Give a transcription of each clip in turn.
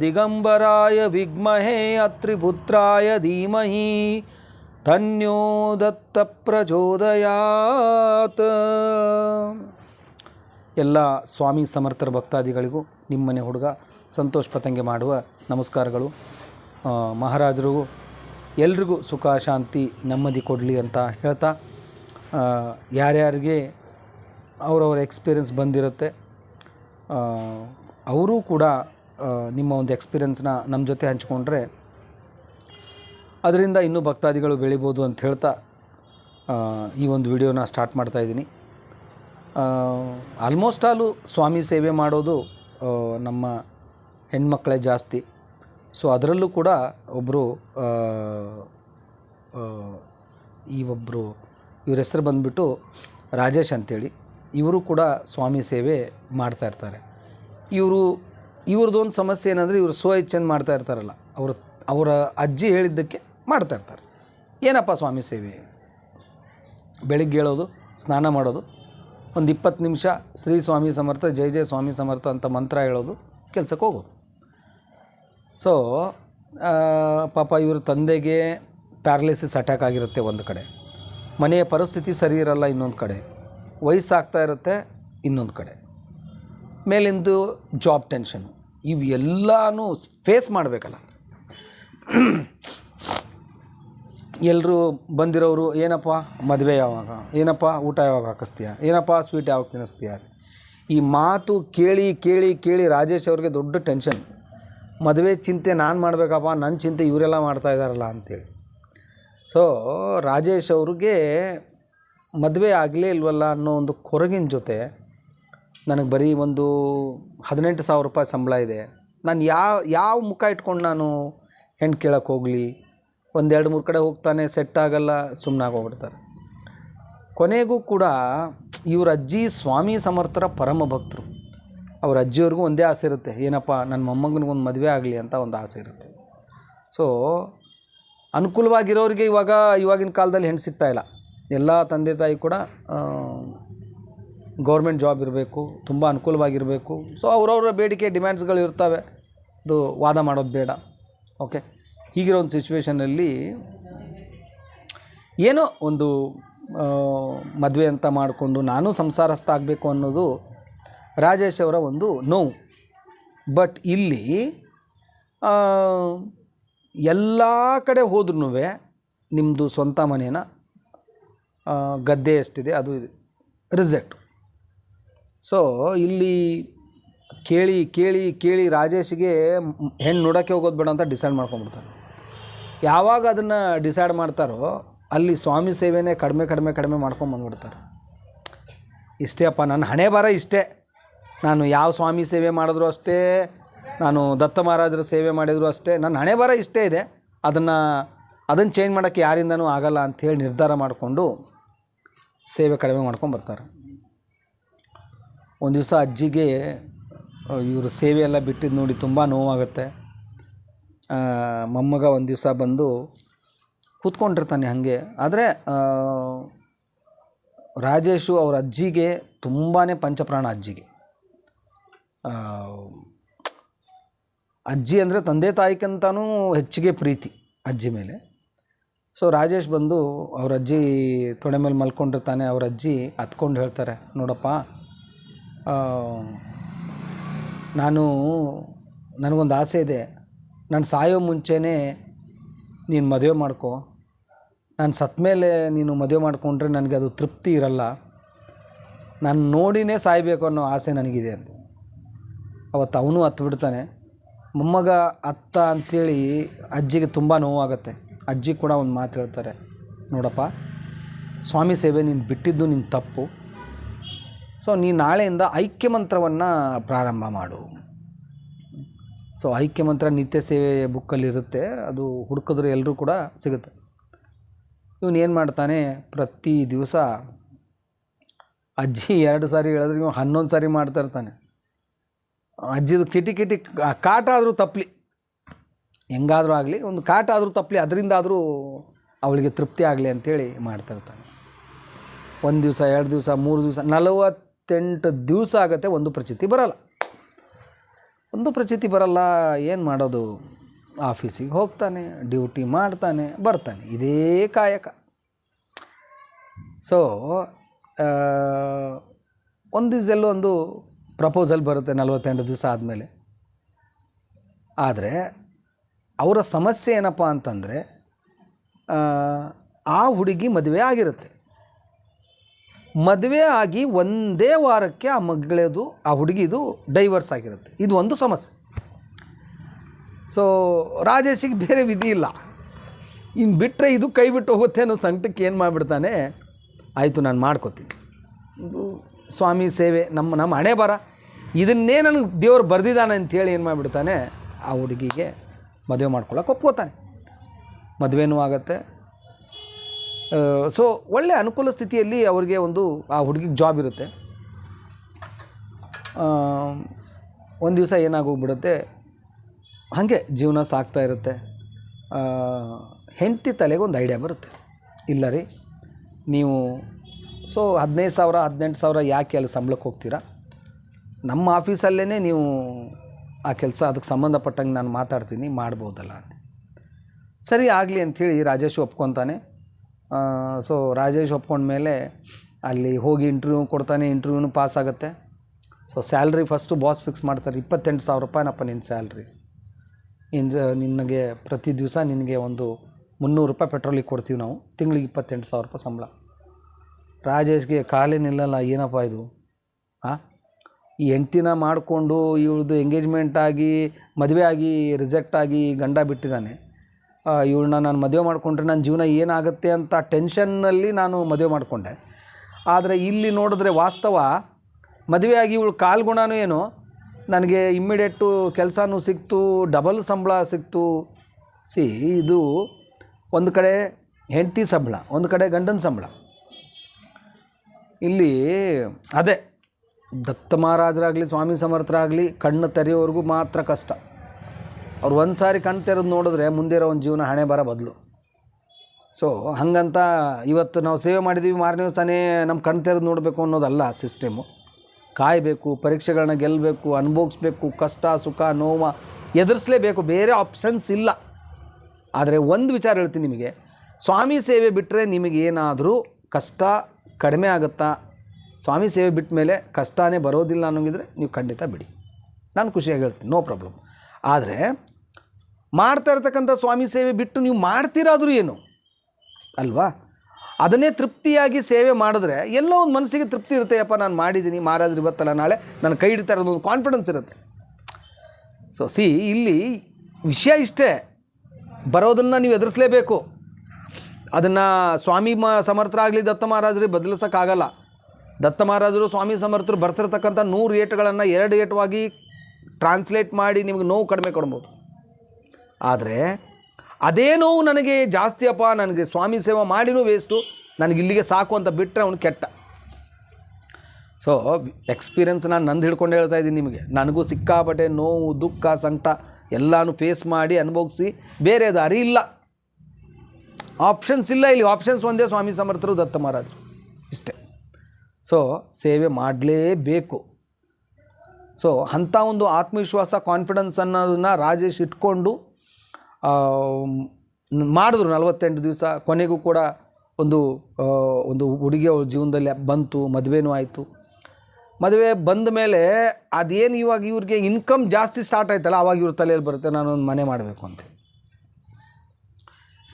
ದಿಗಂಬರಾಯ ವಿದ್ಮಹೇ ಅತ್ರಿಪುತ್ರಾಯ ಧೀಮಹಿ ತನ್ಯೋ ದತ್ತ ಪ್ರಚೋದಯಾತ. ಎಲ್ಲ ಸ್ವಾಮಿ ಸಮರ್ಥರ ಭಕ್ತಾದಿಗಳಿಗೂ, ನಿಮ್ಮನೆ ಹುಡುಗ ಸಂತೋಷ್ ಪತಂಗೆ ಮಾಡುವ ನಮಸ್ಕಾರಗಳು. ಮಹಾರಾಜರಿಗೂ ಮಹಾರಾಜರು, ಎಲ್ರಿಗೂ ಸುಖ, ಶಾಂತಿ, ನೆಮ್ಮದಿ ಕೊಡಲಿ ಅಂತ ಹೇಳ್ತಾ ಯಾರ್ಯಾರಿಗೆ ಅವರವರ ಎಕ್ಸ್ಪೀರಿಯನ್ಸ್ ಬಂದಿರುತ್ತೆ. ಅವರು ಕೂಡ ನಿಮ್ಮ ಒಂದು ಎಕ್ಸ್ಪೀರಿಯನ್ಸ್ನ ನಮ್ಮ ಜೊತೆ ಹಂಚಿಕೊಂಡ್ರೆ ಅದರಿಂದ ಇನ್ನೂ ಭಕ್ತಾದಿಗಳು ಬೆಳಿಬೋದು ಅಂತ ಹೇಳ್ತಾ ಈ ಒಂದು ವಿಡಿಯೋನ ಸ್ಟಾರ್ಟ್ ಮಾಡ್ತಾ ಇದ್ದೀನಿ. ಆಲ್ಮೋಸ್ಟ್ ಆಲು ಸ್ವಾಮಿ ಸೇವೆ ಮಾಡೋದು ನಮ್ಮ ಹೆಣ್ಮಕ್ಕಳೇ ಜಾಸ್ತಿ. ಸೊ ಅದರಲ್ಲೂ ಕೂಡ ಒಬ್ಬರು ಈ ಒಬ್ಬರು ಇವ್ರ ಹೆಸರು ಬಂದುಬಿಟ್ಟು ರಾಜೇಶ್ ಅಂತೇಳಿ. ಇವರು ಕೂಡ ಸ್ವಾಮಿ ಸೇವೆ ಮಾಡ್ತಾ ಇರ್ತಾರೆ. ಇವರು ಇವ್ರದ್ದೊಂದು ಸಮಸ್ಯೆ ಏನಂದರೆ ಇವರು ಸ್ವ ಇಚ್ಛೆಂದು ಮಾಡ್ತಾ ಇರ್ತಾರಲ್ಲ, ಅವರು, ಅವರ ಅಜ್ಜಿ ಹೇಳಿದ್ದಕ್ಕೆ ಮಾಡ್ತಾ ಇರ್ತಾರೆ. ಏನಪ್ಪ ಸ್ವಾಮಿ ಸೇವೆ? ಬೆಳಿಗ್ಗೆ ಹೇಳೋದು, ಸ್ನಾನ ಮಾಡೋದು, ಒಂದು ಇಪ್ಪತ್ತು ನಿಮಿಷ ಶ್ರೀ ಸ್ವಾಮಿ ಸಮರ್ಥ, ಜೈ ಜಯ ಸ್ವಾಮಿ ಸಮರ್ಥ ಅಂತ ಮಂತ್ರ ಹೇಳೋದು, ಕೆಲಸಕ್ಕೆ ಹೋಗೋದು. ಸೊ ಪಾಪ ಇವ್ರ ತಂದೆಗೆ ಪ್ಯಾರಲಿಸಿಸ್ ಅಟ್ಯಾಕ್ ಆಗಿರುತ್ತೆ ಒಂದು ಕಡೆ. ಮನೆಯ ಪರಿಸ್ಥಿತಿ ಸರಿ ಇರಲ್ಲ ಇನ್ನೊಂದು ಕಡೆ. ವಯಸ್ಸಾಗ್ತಾ ಇರುತ್ತೆ ಇನ್ನೊಂದು ಕಡೆ. ಮೇಲಿಂದು ಜಾಬ್ ಟೆನ್ಷನ್ ಇವೆಲ್ಲನೂ ಫೇಸ್ ಮಾಡಬೇಕಲ್ಲ. ಎಲ್ಲರೂ ಬಂದಿರೋರು, ಏನಪ್ಪ, ಮದುವೆ ಯಾವಾಗ? ಏನಪ್ಪ, ಊಟ ಯಾವಾಗ ಹಾಕಿಸ್ತೀಯ? ಏನಪ್ಪ ಸ್ವೀಟ್ ಯಾವಾಗ ತಿನ್ನಿಸ್ತೀಯ? ಈ ಮಾತು ಕೇಳಿ ಕೇಳಿ ಕೇಳಿ ರಾಜೇಶ್ ಅವ್ರಿಗೆ ದೊಡ್ಡ ಟೆನ್ಷನ್ ಮದುವೆ ಚಿಂತೆ ನಾನು ಮಾಡಬೇಕಪ್ಪ ನನ್ನ ಚಿಂತೆ ಇವರೆಲ್ಲ ಮಾಡ್ತಾ ಇದ್ದಾರಲ್ಲ ಅಂತೇಳಿ. ಸೊ ರಾಜೇಶ್ ಅವ್ರಿಗೆ ಮದುವೆ ಆಗಲೇ ಇಲ್ವಲ್ಲ ಅನ್ನೋ ಒಂದು ಕೊರಗಿನ ಜೊತೆ ನನಗೆ ಬರೀ ಒಂದು ಹದಿನೆಂಟು ಸಾವಿರ ರೂಪಾಯಿ ಸಂಬಳ ಇದೆ. ನಾನು ಯಾವ ಯಾವ ಮುಖ ಇಟ್ಕೊಂಡು ನಾನು ಹೆಣ್ಣು ಕೇಳಕ್ಕೆ ಹೋಗಲಿ? ಒಂದೆರಡು ಮೂರು ಕಡೆ ಹೋಗ್ತಾನೆ ಸೆಟ್ ಆಗಲ್ಲ ಸುಮ್ಮನಾಗಿ ಹೋಗ್ಬಿಡ್ತಾರೆ ಕೊನೆಗೂ ಕೂಡ ಇವ್ರ ಅಜ್ಜಿ ಸ್ವಾಮಿ ಸಮರ್ಥರ ಪರಮ ಭಕ್ತರು. ಅವ್ರ ಅಜ್ಜಿಯವ್ರಿಗೂ ಒಂದೇ ಆಸೆ ಇರುತ್ತೆ, ಏನಪ್ಪ ನನ್ನ ಮೊಮ್ಮಗನಿಗೊಂದು ಮದುವೆ ಆಗಲಿ ಅಂತ ಒಂದು ಆಸೆ ಇರುತ್ತೆ. ಸೊ ಅನುಕೂಲವಾಗಿರೋರಿಗೆ ಇವಾಗ, ಇವಾಗಿನ ಕಾಲದಲ್ಲಿ ಹೆಣ್ಣು ಸಿಗ್ತಾ ಇಲ್ಲ. ಎಲ್ಲ ತಂದೆ ತಾಯಿ ಕೂಡ ಗೌರ್ಮೆಂಟ್ ಜಾಬ್ ಇರಬೇಕು, ತುಂಬ ಅನುಕೂಲವಾಗಿರಬೇಕು. ಸೊ ಅವ್ರವ್ರ ಬೇಡಿಕೆ ಡಿಮ್ಯಾಂಡ್ಸ್ಗಳು ಇರ್ತವೆ. ಅದು ವಾದ ಮಾಡೋದು ಬೇಡ. ಓಕೆ ಹೀಗಿರೋ ಒಂದು ಸಿಚುವೇಷನಲ್ಲಿ ಏನೋ ಒಂದು ಮದುವೆ ಅಂತ ಮಾಡಿಕೊಂಡು ನಾನು ಸಂಸಾರಸ್ಥ ಆಗಬೇಕು ಅನ್ನೋದು ರಾಜೇಶ್ ಅವರ ಒಂದು ನೋವು. ಬಟ್ ಇಲ್ಲಿ ಎಲ್ಲ ಕಡೆ ಹೋದ್ರೂ ನಿಮ್ಮದು ಸ್ವಂತ ಮನೇನ ಗದ್ದೆ ಎಷ್ಟಿದೆ, ಅದು ಇದೆ. ರಿಸೆಟ್ ಸೊ ಇಲ್ಲಿ ಕೇಳಿ ಕೇಳಿ ಕೇಳಿ ರಾಜೇಶ್ಗೆ ಹೆಣ್ಣು ನೋಡೋಕ್ಕೆ ಹೋಗೋದು ಬೇಡ ಅಂತ ಡಿಸೈಡ್ ಮಾಡ್ಕೊಂಬಿಡ್ತಾರೆ ಯಾವಾಗ ಅದನ್ನು ಡಿಸೈಡ್ ಮಾಡ್ತಾರೋ, ಅಲ್ಲಿ ಸ್ವಾಮಿ ಸೇವೆನೇ ಕಡಿಮೆ ಕಡಿಮೆ ಕಡಿಮೆ ಮಾಡ್ಕೊಂಡು ಬಂದ್ಬಿಡ್ತಾರೆ. ಇಷ್ಟೇ ಅಪ್ಪ, ನನ್ನ ಹಣೆ ಬರ ಇಷ್ಟೇ. ನಾನು ಯಾವ ಸ್ವಾಮಿ ಸೇವೆ ಮಾಡಿದ್ರು ಅಷ್ಟೇ, ನಾನು ದತ್ತ ಮಹಾರಾಜರ ಸೇವೆ ಮಾಡಿದ್ರು ಅಷ್ಟೇ, ನನ್ನ ಹಣೆ ಬರ ಇಷ್ಟೇ ಇದೆ. ಅದನ್ನು ಅದನ್ನು ಚೇಂಜ್ ಮಾಡೋಕ್ಕೆ ಯಾರಿಂದನೂ ಆಗಲ್ಲ ಅಂಥೇಳಿ ನಿರ್ಧಾರ ಮಾಡಿಕೊಂಡು ಸೇವೆ ಕಡಿಮೆ ಮಾಡ್ಕೊಂಡು ಬರ್ತಾರೆ. ಒಂದು ದಿವಸ ಅಜ್ಜಿಗೆ ಇವರು ಸೇವೆ ಎಲ್ಲ ಬಿಟ್ಟಿದ್ದು ನೋಡಿ ತುಂಬ ನೋವಾಗುತ್ತೆ. ಮೊಮ್ಮಗ ಒಂದು ದಿವಸ ಬಂದು ಕೂತ್ಕೊಂಡಿರ್ತಾನೆ ಹಾಗೆ. ಆದರೆ ರಾಜೇಶು ಅವ್ರ ಅಜ್ಜಿಗೆ ತುಂಬಾ ಪಂಚಪ್ರಾಣ ಅಜ್ಜಿಗೆ. ಅಜ್ಜಿ ಅಂದರೆ ತಂದೆ ತಾಯಿಗಿಂತನೂ ಹೆಚ್ಚಿಗೆ ಪ್ರೀತಿ ಅಜ್ಜಿ ಮೇಲೆ. ಸೊ ರಾಜೇಶ್ ಬಂದು ಅವ್ರ ಅಜ್ಜಿ ತೊಡೆ ಮೇಲೆ ಮಲ್ಕೊಂಡಿರ್ತಾನೆ, ಅವ್ರ ಅಜ್ಜಿ ಹತ್ಕೊಂಡು ಹೇಳ್ತಾರೆ, ನೋಡಪ್ಪ ನಾನು, ನನಗೊಂದು ಆಸೆ ಇದೆ. ನಾನು ಸಾಯೋ ಮುಂಚೆನೇ ನೀನು ಮದುವೆ ಮಾಡ್ಕೊ. ನಾನು ಸತ್ತ ಮೇಲೆ ನೀನು ಮದುವೆ ಮಾಡಿಕೊಂಡ್ರೆ ನನಗೆ ಅದು ತೃಪ್ತಿ ಇರಲ್ಲ. ನಾನು ನೋಡಿನೇ ಸಾಯಬೇಕು ಅನ್ನೋ ಆಸೆ ನನಗಿದೆ ಅಂತ. ಅವತ್ತು ಅವನು ಹತ್ತು ಬಿಡ್ತಾನೆ ಮೊಮ್ಮಗ, ಅತ್ತ ಅಂಥೇಳಿ ಅಜ್ಜಿಗೆ ತುಂಬ ನೋವಾಗುತ್ತೆ. ಅಜ್ಜಿ ಕೂಡ ಒಂದು ಮಾತು ಹೇಳ್ತಾರೆ, ನೋಡಪ್ಪ, ಸ್ವಾಮಿ ಸೇವೆ ನೀನು ಬಿಟ್ಟಿದ್ದು ನಿನ್ನ ತಪ್ಪು. ಸೊ ನೀ ನಾಳೆಯಿಂದ ಐಕ್ಯ ಮಂತ್ರವನ್ನು ಪ್ರಾರಂಭ ಮಾಡು. ಸೊ ಐಕ್ಯ ಮಂತ್ರ ನಿತ್ಯ ಸೇವೆ ಬುಕ್ಕಲ್ಲಿರುತ್ತೆ ಅದು ಹುಡುಕಿದ್ರೆ ಎಲ್ಲರೂ ಕೂಡ ಸಿಗುತ್ತೆ. ಇವನು ಏನು ಮಾಡ್ತಾನೆ, ಪ್ರತಿ ದಿವಸ ಅಜ್ಜಿ ಎರಡು ಸಾರಿ ಹೇಳಿದ್ರೆ ಇವನು ಹನ್ನೊಂದು ಸಾರಿ ಮಾಡ್ತಾ ಇರ್ತಾನೆ. ಅಜ್ಜಿದು ಕಿಟಿ ಕಿಟಿ ಕಾಟ ಆದರೂ ತಪ್ಪಲಿ ಹೆಂಗಾದರೂ ಆಗಲಿ, ಒಂದು ಕಾಟ ಆದರೂ ತಪ್ಪಲಿ ಅದರಿಂದ ಆದರೂ ಅವಳಿಗೆ ತೃಪ್ತಿ ಆಗಲಿ ಅಂಥೇಳಿ ಮಾಡ್ತಿರ್ತಾನೆ ಒಂದು ದಿವಸ, ಎರಡು ದಿವಸ, ಮೂರು ದಿವಸ ನಲವತ್ತು ನಲವತ್ತೆಂಟು ದಿವಸ ಆಗುತ್ತೆ, ಒಂದು ಪ್ರಚಿತಿ ಬರಲ್ಲ. ಒಂದು ಪ್ರಚಿತಿ ಬರಲ್ಲ, ಏನು ಮಾಡೋದು? ಆಫೀಸಿಗೆ ಹೋಗ್ತಾನೆ, ಡ್ಯೂಟಿ ಮಾಡ್ತಾನೆ, ಬರ್ತಾನೆ. ಇದೇ ಕಾಯಕ. ಸೊ ಒಂದು ದಿವಸ ಒಂದು ಪ್ರಪೋಸಲ್ ಬರುತ್ತೆ, ನಲವತ್ತೆಂಟು ದಿವಸ ಆದಮೇಲೆ. ಆದರೆ ಅವರ ಸಮಸ್ಯೆ ಏನಪ್ಪ ಅಂತಂದರೆ, ಆ ಹುಡುಗಿ ಮದುವೆ ಆಗಿರುತ್ತೆ. ಮದುವೆ ಆಗಿ ಒಂದೇ ವಾರಕ್ಕೆ ಆ ಮಗಳದು ಆ ಹುಡುಗಿದು ಡೈವರ್ಸ್ ಆಗಿರುತ್ತೆ. ಇದು ಒಂದು ಸಮಸ್ಯೆ. ಸೊ ರಾಜೇಶಿಗೆ ಬೇರೆ ವಿಧಿ ಇಲ್ಲ. ಇನ್ನು ಬಿಟ್ಟರೆ ಇದು ಕೈ ಬಿಟ್ಟು ಹೋಗುತ್ತೆ ಅನ್ನೋ ಸಂಕಟಕ್ಕೆ ಏನು ಮಾಡಿಬಿಡ್ತಾನೆ, ಆಯಿತು, ನಾನು ಮಾಡ್ಕೋತೀನಿ. ಸ್ವಾಮಿ ಸೇವೆ, ನಮ್ಮ ನಮ್ಮ ಹಣೆ ಬರ ಇದನ್ನೇ ನನಗೆ ದೇವ್ರು ಬರೆದಿದ್ದಾನೆ ಅಂತೇಳಿ ಏನು ಮಾಡಿಬಿಡ್ತಾನೆ, ಆ ಹುಡುಗಿಗೆ ಮದುವೆ ಮಾಡ್ಕೊಳ್ಳೋಕೆ ಒಪ್ಕೋತಾನೆ. ಮದುವೆನೂ ಆಗತ್ತೆ. ಸೊ ಒಳ್ಳೆ ಅನುಕೂಲ ಸ್ಥಿತಿಯಲ್ಲಿ ಅವ್ರಿಗೆ ಒಂದು, ಆ ಹುಡುಗಿಗೆ ಜಾಬ್ ಇರುತ್ತೆ. ಒಂದು ದಿವಸ ಏನಾಗೋಗ್ಬಿಡುತ್ತೆ, ಹಾಗೆ ಜೀವನ ಸಾಗ್ತಾ ಇರುತ್ತೆ. ಹೆಂಡತಿ ತಲೆಗೆ ಒಂದು ಐಡಿಯಾ ಬರುತ್ತೆ. ಇಲ್ಲ ರೀ, ನೀವು ಸೊ ಹದಿನೈದು ಸಾವಿರ, ಹದಿನೆಂಟು ಸಾವಿರ ಯಾಕೆ ಅಲ್ಲಿ ಸಂಬಳಕ್ಕೆ ಹೋಗ್ತೀರಾ? ನಮ್ಮ ಆಫೀಸಲ್ಲೇ ನೀವು ಆ ಕೆಲಸ ಅದಕ್ಕೆ ಸಂಬಂಧಪಟ್ಟಂಗೆ ನಾನು ಮಾತಾಡ್ತೀನಿ, ಮಾಡ್ಬೋದಲ್ಲ ಸರಿ, ಆಗಲಿ ಅಂಥೇಳಿ ರಾಜೇಶ್ ಒಪ್ಕೊತಾನೆ. ಸೊ ರಾಜೇಶ್ ಒಪ್ಕೊಂಡ ಮೇಲೆ ಅಲ್ಲಿ ಹೋಗಿ ಇಂಟರ್ವ್ಯೂ ಕೊಡ್ತಾನೆ ಇಂಟರ್ವ್ಯೂನು ಪಾಸ್ ಆಗುತ್ತೆ. So salary first boss fix ಮಾಡ್ತಾರೆ, ಇಪ್ಪತ್ತೆಂಟು ಸಾವಿರ ರೂಪಾಯಿನಪ್ಪ ನಿನ್ನ ಸ್ಯಾಲ್ರಿ ಇಂದ ನಿನಗೆ ಪ್ರತಿ ದಿವಸ ನಿನಗೆ ಒಂದು ಮುನ್ನೂರು ರೂಪಾಯಿ ಪೆಟ್ರೋಲಿಗೆ ಕೊಡ್ತೀವಿ ನಾವು, ತಿಂಗಳಿಗೆ ಇಪ್ಪತ್ತೆಂಟು ಸಾವಿರ ರೂಪಾಯಿ ಸಂಬಳ. ರಾಜೇಶ್ಗೆ ಕಾಲೇ ನಿಲ್ಲಲ್ಲ, ಏನಪ್ಪ ಇದು? ಹಾಂ ಈ ಹೆಂಡ್ತಿನ ಮಾಡಿಕೊಂಡು ಇವಳದು ಎಂಗೇಜ್ಮೆಂಟ್ ಆಗಿ, ಮದುವೆ ಆಗಿ ರಿಜೆಕ್ಟ್ ಆಗಿ ಗಂಡ ಬಿಟ್ಟಿದ್ದಾನೆ ಇವಳನ್ನ ನಾನು ಮದುವೆ ಮಾಡಿಕೊಂಡ್ರೆ ನನ್ನ ಜೀವನ ಏನಾಗುತ್ತೆ ಅಂತ ಟೆನ್ಷನ್ನಲ್ಲಿ ನಾನು ಮದುವೆ ಮಾಡಿಕೊಂಡೆ. ಆದರೆ ಇಲ್ಲಿ ನೋಡಿದ್ರೆ ವಾಸ್ತವ, ಮದುವೆ ಆಗಿ ಇವಳು ಕಾಲ್ಗುಣನೂ ಏನು? ನನಗೆ ಇಮ್ಮಿಡಿಯೇಟು ಕೆಲಸನೂ ಸಿಕ್ತು ಡಬಲ್ ಸಂಬಳ ಸಿಕ್ತು. ಸಿ, ಇದು ಒಂದು ಕಡೆ ಹೆಂಡ್ತಿ ಸಂಬಳ, ಒಂದು ಕಡೆ ಗಂಡನ ಸಂಬಳ. ಇಲ್ಲಿ ಅದೇ ದತ್ತ ಮಹಾರಾಜರಾಗಲಿ, ಸ್ವಾಮಿ ಸಮರ್ಥರಾಗಲಿ, ಕಣ್ಣು ತೆರೆಯೋವರೆಗೂ ಮಾತ್ರ ಕಷ್ಟ. ಅವ್ರು ಒಂದು ಸಾರಿ ಕಣ್ಣು ತೆರೆದು ನೋಡಿದ್ರೆ ಮುಂದೆ ಒಂದು ಜೀವನ ಹಣೆ ಬರ ಬದಲು. ಸೊ ಹಾಗಂತ ಇವತ್ತು ನಾವು ಸೇವೆ ಮಾಡಿದ್ದೀವಿ ಮಾರನೇ ದಿವಸನೇ ನಮ್ಮ ಕಣ್ಣು ತೆರೆದು ನೋಡಬೇಕು ಅನ್ನೋದಲ್ಲ ಸಿಸ್ಟಮು ಕಾಯಬೇಕು ಪರೀಕ್ಷೆಗಳನ್ನ ಗೆಲ್ಲಬೇಕು ಅನುಭವಿಸ್ಬೇಕು, ಕಷ್ಟ, ಸುಖ, ನೋವು, ಎದುರಿಸಲೇಬೇಕು, ಬೇರೆ ಆಪ್ಷನ್ಸ್ ಇಲ್ಲ. ಆದರೆ ಒಂದು ವಿಚಾರ ಹೇಳ್ತೀನಿ ನಿಮಗೆ, ಸ್ವಾಮಿ ಸೇವೆ ಬಿಟ್ಟರೆ ನಿಮಗೇನಾದರೂ ಕಷ್ಟ ಕಡಿಮೆ ಆಗುತ್ತಾ? ಸ್ವಾಮಿ ಸೇವೆ ಬಿಟ್ಟ ಮೇಲೆ ಕಷ್ಟನೇ ಬರೋದಿಲ್ಲ ಅನ್ನೋಂಗಿದ್ರೆ ನೀವು ಖಂಡಿತ ಬಿಡಿ. ನಾನು ಖುಷಿಯಾಗಿ ಹೇಳ್ತೀನಿ ನೋ ಪ್ರಾಬ್ಲಮ್ ಆದರೆ, ಮಾಡ್ತಾ ಇರ್ತಕ್ಕಂಥ ಸ್ವಾಮಿ ಸೇವೆ ಬಿಟ್ಟು ನೀವು ಮಾಡ್ತೀರಾದರೂ ಏನು? ಅಲ್ವಾ? ಅದನ್ನೇ ತೃಪ್ತಿಯಾಗಿ ಸೇವೆ ಮಾಡಿದ್ರೆ ಎಲ್ಲೋ ಒಂದು ಮನಸ್ಸಿಗೆ ತೃಪ್ತಿ ಇರುತ್ತೆ ಅಪ್ಪ ನಾನು ಮಾಡಿದ್ದೀನಿ ಮಹಾರಾಜರು ಇವತ್ತಲ್ಲ, ನಾಳೆ ನನ್ನ ಕೈ ಹಿಡಿತಾರೆ ಅನ್ನೋದು ಕಾನ್ಫಿಡೆನ್ಸ್ ಇರುತ್ತೆ. ಸೊ ಸಿ ಇಲ್ಲಿ ವಿಷಯ ಇಷ್ಟೇ. ಬರೋದನ್ನು ನೀವು ಎದುರಿಸಲೇಬೇಕು. ಅದನ್ನು ಸ್ವಾಮಿ ಮ, ಸಮರ್ಥರಾಗಲಿ ದತ್ತ ಮಹಾರಾಜರಿಗೆ ಬದಲಿಸೋಕ್ಕಾಗಲ್ಲ. ದತ್ತ ಮಹಾರಾಜರು, ಸ್ವಾಮಿ ಸಮರ್ಥರು ಬರ್ತಿರ್ತಕ್ಕಂಥ ನೂರು ಏಟುಗಳನ್ನು ಎರಡು ಏಟವಾಗಿ ಟ್ರಾನ್ಸ್ಲೇಟ್ ಮಾಡಿ ನಿಮಗೆ ನೋವು ಕಡಿಮೆ ಕೊಡ್ಬೋದು. ಆದರೆ ಅದೇ ನೋವು ನನಗೆ ಜಾಸ್ತಿ ಅಪ್ಪ, ನನಗೆ ಸ್ವಾಮಿ ಸೇವೆ ಮಾಡಿನೂ ವೇಸ್ಟು ನನಗೆ ಇಲ್ಲಿಗೆ ಸಾಕು ಅಂತ ಬಿಟ್ಟರೆ ಅವನು ಕೆಟ್ಟ. ಸೊ ಎಕ್ಸ್ಪೀರಿಯನ್ಸ್ ನಾನು ನಂದು ಹಿಡ್ಕೊಂಡು ಹೇಳ್ತಾ ಇದ್ದೀನಿ ನಿಮಗೆ. ನನಗೂ ಸಿಕ್ಕಾಪಟ್ಟೆ ನೋವು, ದುಃಖ, ಸಂಕಟ ಎಲ್ಲನೂ ಫೇಸ್ ಮಾಡಿ ಅನುಭವಿಸಿ ಬೇರೆ ದಾರಿ ಇಲ್ಲ. ಆಪ್ಷನ್ಸ್ ಇಲ್ಲ ಇಲ್ಲಿ. ಆಪ್ಷನ್ಸ್ ಒಂದೇ ಸ್ವಾಮಿ ಸಮರ್ಥರು, ದತ್ತ ಮಹಾರಾಜರು. ಸೊ ಸೇವೆ ಮಾಡಲೇಬೇಕು. ಸೊ ಅಂಥ ಒಂದು ಆತ್ಮವಿಶ್ವಾಸ ಕಾನ್ಫಿಡೆನ್ಸ್ ಅನ್ನೋದನ್ನು ರಾಜೇಶ್ ಇಟ್ಕೊಂಡು ಮಾಡಿದ್ರು ನಲವತ್ತೆಂಟು ದಿವಸ. ಕೊನೆಗೂ ಕೂಡ ಒಂದು ಒಂದು ಹುಡುಗಿ ಅವ್ರ ಜೀವನದಲ್ಲಿ ಬಂತು, ಮದುವೆನೂ ಆಯಿತು. ಮದುವೆ ಬಂದ ಮೇಲೆ ಅದೇನು ಇವಾಗ ಇವ್ರಿಗೆ ಇನ್ಕಮ್ ಜಾಸ್ತಿ ಸ್ಟಾರ್ಟ್ ಆಯ್ತಲ್ಲ ಆವಾಗ ಇವ್ರ ತಲೆಯಲ್ಲಿ ಬರುತ್ತೆ, ನಾನೊಂದು ಮನೆ ಮಾಡಬೇಕು ಅಂತ.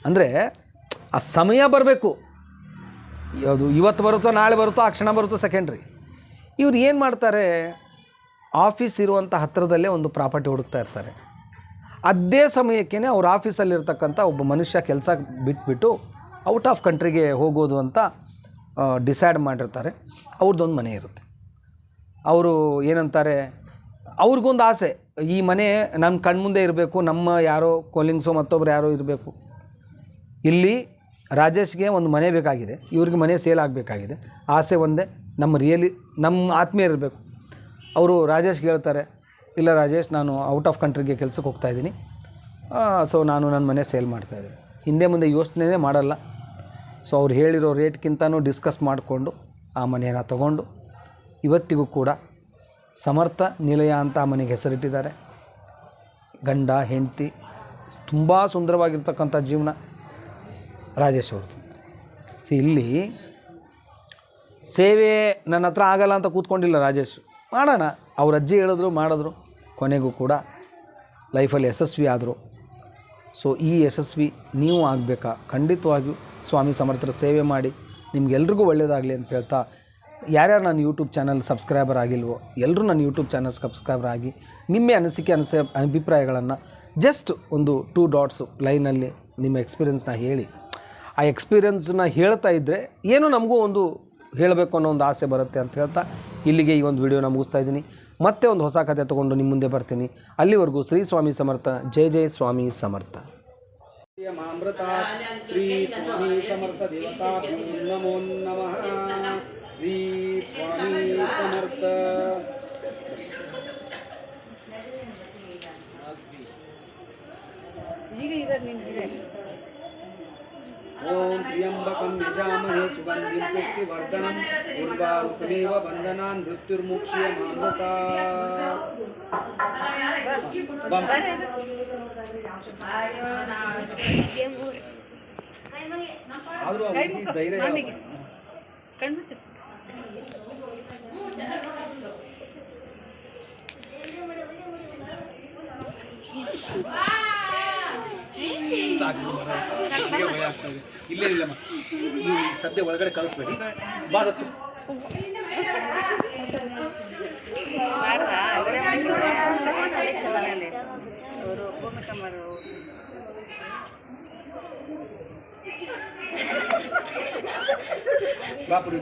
ಅಂದರೆ, ಆ ಸಮಯ ಬರಬೇಕು. ಯಾವುದು ಇವತ್ತು ಬರುತ್ತೋ ನಾಳೆ ಬರುತ್ತೋ ಆ ಕ್ಷಣ ಬರುತ್ತೋ ಸೆಕೆಂಡ್ರಿ ಇವ್ರು ಏನು ಮಾಡ್ತಾರೆ? ಆಫೀಸ್ ಇರುವಂಥ ಹತ್ತಿರದಲ್ಲೇ ಒಂದು ಪ್ರಾಪರ್ಟಿ ಹುಡುಕ್ತಾ ಇರ್ತಾರೆ. ಅದೇ ಸಮಯಕ್ಕೇ ಅವ್ರ ಆಫೀಸಲ್ಲಿರ್ತಕ್ಕಂಥ ಒಬ್ಬ ಮನುಷ್ಯ ಕೆಲಸ ಬಿಟ್ಬಿಟ್ಟು ಔಟ್ ಆಫ್ ಕಂಟ್ರಿಗೆ ಹೋಗೋದು ಅಂತ ಡಿಸೈಡ್ ಮಾಡಿರ್ತಾರೆ. ಅವ್ರದ್ದೊಂದು ಮನೆ ಇರುತ್ತೆ. ಅವರು ಏನಂತಾರೆ? ಅವ್ರಿಗೊಂದು ಆಸೆ. ಈ ಮನೆ ನನ್ನ ಕಣ್ಮುಂದೆ ಇರಬೇಕು, ನಮ್ಮ ಯಾರೋ ಕೋಲಿಂಗ್ಸು ಮತ್ತೊಬ್ಬರು ಯಾರೋ ಇರಬೇಕು. ಇಲ್ಲಿ ರಾಜೇಶ್ಗೆ ಒಂದು ಮನೆ ಬೇಕಾಗಿದೆ. ಇವ್ರಿಗೆ ಮನೆ ಸೇಲ್ ಆಗಬೇಕಾಗಿದೆ. ಆಸೆ ಒಂದೇ, ನಮ್ಮ ರಿಯಲಿ ನಮ್ಮ ಆತ್ಮೀಯ ಇರಬೇಕು. ಅವರು ರಾಜೇಶ್ಗೆ ಹೇಳ್ತಾರೆ, ಇಲ್ಲ ರಾಜೇಶ್, ನಾನು ಔಟ್ ಆಫ್ ಕಂಟ್ರಿಗೆ ಕೆಲಸಕ್ಕೆ ಹೋಗ್ತಾ ಇದ್ದೀನಿ. ಸೊ ನಾನು ನನ್ನ ಮನೆ ಸೇಲ್ ಮಾಡ್ತಾಯಿದ್ದೀನಿ ಹಿಂದೆ ಮುಂದೆ ಯೋಚನೆನೇ ಮಾಡಲ್ಲ. ಸೊ ಅವ್ರು ಹೇಳಿರೋ ರೇಟ್ಗಿಂತನೂ ಡಿಸ್ಕಸ್ ಮಾಡಿಕೊಂಡು ಆ ಮನೆಯನ್ನು ತಗೊಂಡು, ಇವತ್ತಿಗೂ ಕೂಡ ಸಮರ್ಥ, ನಿಲಯ ಅಂತ ಆ ಮನೆಗೆ ಹೆಸರಿಟ್ಟಿದ್ದಾರೆ. ಗಂಡ, ಹೆಂಡತಿ, ತುಂಬ ಸುಂದರವಾಗಿರ್ತಕ್ಕಂಥ ಜೀವನ. ರಾಜೇಶ್ ಅವ್ರದ್ದು. ಸಿ, ಇಲ್ಲಿ ಸೇವೆ ನನ್ನ ಹತ್ರ ಆಗಲ್ಲ ಅಂತ ಕೂತ್ಕೊಂಡಿಲ್ಲ ರಾಜೇಶ್. ಮಾಡೋಣ. ಅವ್ರ ಅಜ್ಜಿ ಹೇಳಿದ್ರು, ಮಾಡಿದ್ರು. ಕೊನೆಗೂ ಕೂಡ ಲೈಫಲ್ಲಿ ಯಶಸ್ವಿ ಆದರು. ಸೊ, ಈ ಯಶಸ್ವಿ ನೀವು ಆಗಬೇಕಾ? ಖಂಡಿತವಾಗಿಯೂ ಸ್ವಾಮಿ ಸಮರ್ಥರ ಸೇವೆ ಮಾಡಿ. ನಿಮ್ಗೆಲ್ರಿಗೂ ಒಳ್ಳೆಯದಾಗಲಿ ಅಂತ ಹೇಳ್ತಾ, ಯಾರ್ಯಾರು ನನ್ನ ಯೂಟ್ಯೂಬ್ ಚಾನಲ್ ಸಬ್ಸ್ಕ್ರೈಬರ್ ಆಗಿಲ್ವೋ ಎಲ್ಲರೂ ನನ್ನ ಯೂಟ್ಯೂಬ್ ಚಾನಲ್ ಸಬ್ಸ್ಕ್ರೈಬರ್ ಆಗಿ ನಿಮ್ಮ ಅನಿಸಿಕೆ ಅನಿಸ ಅಭಿಪ್ರಾಯಗಳನ್ನು ಜಸ್ಟ್ ಒಂದು ಟೂ ಡಾಟ್ಸು ಲೈನಲ್ಲಿ ನಿಮ್ಮ ಎಕ್ಸ್ಪೀರಿಯನ್ಸ್ನ ಹೇಳಿ. ಆ ಎಕ್ಸ್ಪೀರಿಯನ್ಸ್ನ ಹೇಳ್ತಾ ಇದ್ದರೆ ಏನೋ ನಮಗೂ ಒಂದು ಹೇಳಬೇಕು ಅನ್ನೋ ಒಂದು ಆಸೆ ಬರುತ್ತೆ ಅಂತ ಹೇಳ್ತಾ ಇಲ್ಲಿಗೆ ಈ ಒಂದು ವಿಡಿಯೋನ ಮುಗಿಸ್ತಾ ಇದ್ದೀನಿ. ಮತ್ತೆ ಒಂದು ಹೊಸ ಕಥೆ ತೊಗೊಂಡು ನಿಮ್ಮ ಮುಂದೆ ಬರ್ತೀನಿ. ಅಲ್ಲಿವರೆಗೂ ಶ್ರೀ ಸ್ವಾಮಿ ಸಮರ್ಥ ಜಯ ಜಯ ಸ್ವಾಮಿ ಸಮರ್ಥ. ಶ್ರೀ ಸ್ವಾಮಿ ಸಮರ್ಥ ದೇವತಾ ನಮೋ ನಮಃ. ಶ್ರೀ ಸ್ವಾಮಿ ಸಮರ್ಥ. ಈಗ ಇರೋದು ನಿಂತಿದೆ ಓಂ ತ್ರ್ಯಂಬಕಂ ಯಜಾಮಹೇ ಸುಗಂಧಿಂ ಪುಷ್ಟಿವರ್ಧನಂ ಉರ್ವಾರುಕಮೇವ ಬಂಧನಾನ್ ಮೃತ್ಯುರ್ಮುಕ್ಷಿಯ ಮಾಮೃತ ಆದರೂ ಧೈರ್ಯ ಕಣ್ಮುಚ್ಚು ಸಾಕು ಭಯ ಆಗ್ತಾ ಇದೆ. ಇಲ್ಲೇ ಇಲ್ಲಮ್ಮ ನೀವು ಸದ್ಯ ಒಳಗಡೆ ಕಳಿಸ್ಬೇಡಿ. ಬಾದತ್ತು ಬಾಪುರಿ